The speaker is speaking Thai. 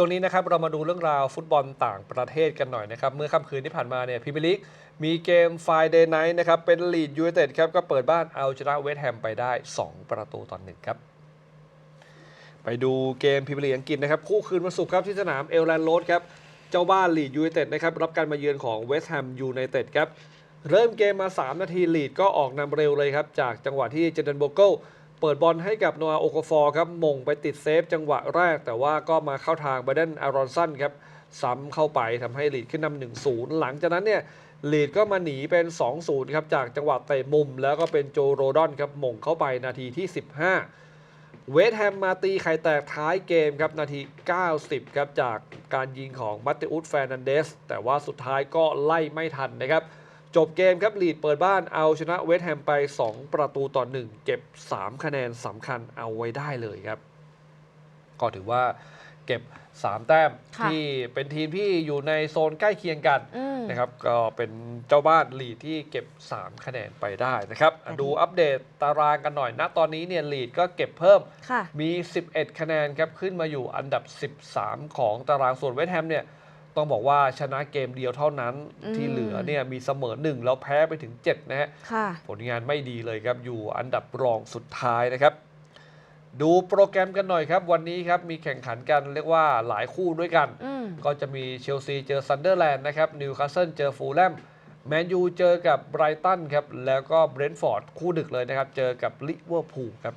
ช่วงนี้นะครับเรามาดูเรื่องราวฟุตบอลต่างประเทศกันหน่อยนะครับ เมื่อค่ำคืนที่ผ่านมาเนี่ยพรีเมียร์ลีกมีเกมไฟเดย์ไนท์นะครับเป็นลีดยู i นเต็ดครับก็เปิดบ้านเอาชนะเวสต์แฮมไปได้ 2 ประตูต่อหนึ่งครับไปดูเกมพรีเมียร์ลีกอังกฤษนะครับคู่คืนวันศุกร์ครับที่สนามเอลแลนด์โรดครับเจ้าบ้านลีดยู i นเต็ดนะครับรับการมาเยือนของเวสต์แฮมยูไนเต็ดครับเริ่มเกมมา 3 นาทีลีดก็ออกนำเร็วเลยครับจากจังหวะที่เจเดนโบเกล เปิดบอลให้กับโนอาโอกฟอร์ครับมงไปติดเซฟจังหวะแรก แต่ว่าก็มาเข้าทางไบเดนอารอนสันครับซ้ำเข้าไปทำให้ลีดขึ้นนำหนึ่งศูนย์หลังจากนั้นเนี่ยลีดก็มาหนีเป็น 2-0 ครับ จากจังหวะเตะมุม แล้วก็เป็นโจโรดอนครับมงเข้าไปนาทีที่ 15 เวสแฮมมาตีไข่แตกท้ายเกมครับ นาที 90 ครับ จากการยิงของมัตเตอุสแฟรนันเดส แต่ว่าสุดท้ายก็ไล่ไม่ทันนะครับ จบเกมครับลีดเปิดบ้านเอาชนะเวสต์แฮมไป 2 ประตูต่อ 1 เก็บ 3 คะแนนสำคัญเอาไว้ได้เลยครับ ก็ถือว่าเก็บ 3 แต้มค่ะที่เป็นทีมที่อยู่ในโซนใกล้เคียงกันอืมนะครับก็เป็นเจ้าบ้านลีดที่เก็บ 3 คะแนนไปได้นะครับอันนี้ดูอัปเดตตารางกันหน่อยนะตอนนี้เนี่ยลีดก็เก็บเพิ่มค่ะมี 11 คะแนนครับขึ้นมาอยู่อันดับ 13 ของตารางส่วนเวสต์แฮมเนี่ย ต้องบอกว่าชนะเกมเดียวเท่านั้นอืมที่เหลือเนี่ยมีเสมอ1แล้วแพ้ไปถึง 7 นะฮะค่ะผลงานไม่ดีเลยครับ อยู่อันดับรองสุดท้ายนะครับ ดูโปรแกรมกันหน่อยครับ วันนี้ครับมีแข่งขันกันเรียกว่าหลายคู่ด้วยกันอืมก็จะมีเชลซีเจอซันเดอร์แลนด์นะครับนิวคาสเซิลเจอฟูลแลมแมนยูเจอกับไบรตันครับแล้วก็เบรนท์ฟอร์ดคู่ดึกเลยนะครับ เจอกับลิเวอร์พูลครับ